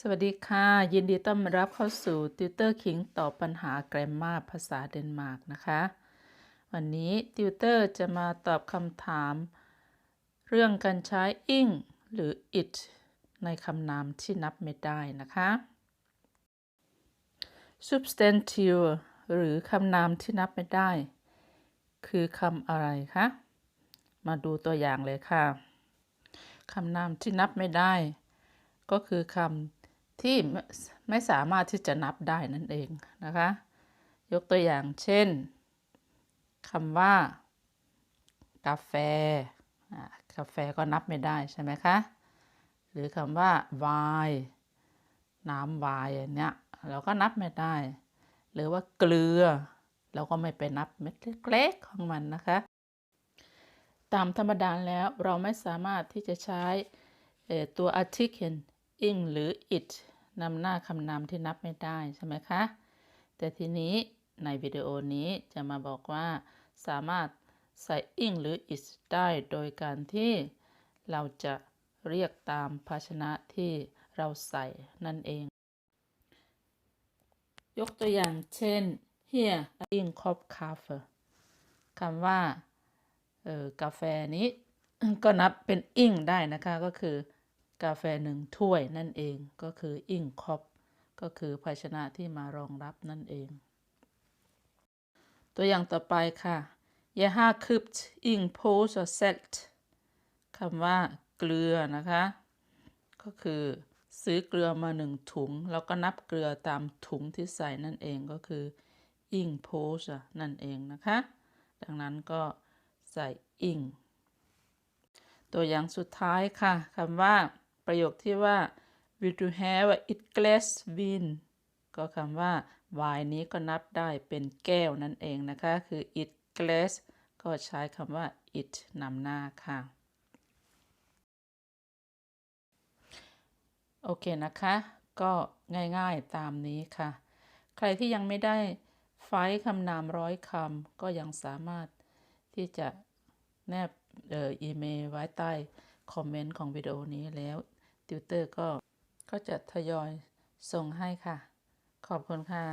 สวัสดีค่ะ ยินดีต้อนรับเข้าสู่ Tutor King ตอบปัญหาแกรมมาภาษาเดนมาร์กนะคะ วันนี้ติวเตอร์จะมาตอบคำถาม เรื่องการใช้ ing หรือ it ในคำนามที่นับไม่ได้นะคะ substantive หรือคำนามที่นับไม่ได้ คือคำอะไรคะ มาดูตัวอย่างเลยค่ะ คำนามที่นับไม่ได้ ก็คือคำ ที่ไม่สามารถที่จะนับได้นั่นเองนะคะ ยกตัวอย่างเช่นคำว่า กาแฟกาแฟก็นับไม่ได้ใช่ไหมคะ หรือคำว่าไวน์น้ำไวน์อันเนี้ยเราก็นับไม่ได้ หรือว่าเกลือ เราก็ไม่ไปนับเม็ดเล็กๆของมันนะคะ ตามธรรมดาแล้วเราไม่สามารถที่จะใช้เอ่อตัว article ing หรือ it นำหน้าคำนามที่นับไม่ได้ใช่ไหมคะ แต่ทีนี้ในวิดีโอนี้จะมาบอกว่า สามารถใส่ ing หรือ it ได้โดยการที่เราจะเรียกตามภาชนะที่เราใส่นั่นเอง ยกตัวอย่างเช่น here ing cup coffee คำว่าออกาแฟนี้ ก็นับเป็นอิ่งได้นะคะก็คือ กาแฟหนึ่งถ้วยนั่นเองก็คืออิ่งคอปก็คือภาชนะที่มารองรับนั่นเอง ตัวอย่างต่อไปค่ะ Jag har köpt ing påse salt คำว่าเกลือนะคะ ก็คือซื้อเกลือมาหนึ่งถุง แล้วก็นับเกลือตามถุงที่ใส่นั่นเองก็คืออิงโพสนั่นเองนะคะ ดังนั้นก็ใส่อิงตัวอย่างสุดท้ายค่ะคำว่า ประโยคที่ว่า will you have a it glass wine ก็คำว่า wine นี้ก็นับได้เป็นแก้วนั่นเองนะคะ คือ it glass ก็ใช้คำว่า it นำหน้าค่ะ โอเคนะคะ ก็ง่ายๆตามนี้ค่ะ ใครที่ยังไม่ได้ไฟล์คำนามร้อยคำก็ยังสามารถที่จะแนบเอ่ออีเมลไว้ใต้คอมเมนต์ของวิดีโอนี้แล้ว ติวเตอร์ก็ก็จะทยอยส่งให้ค่ะ ขอบคุณค่ะ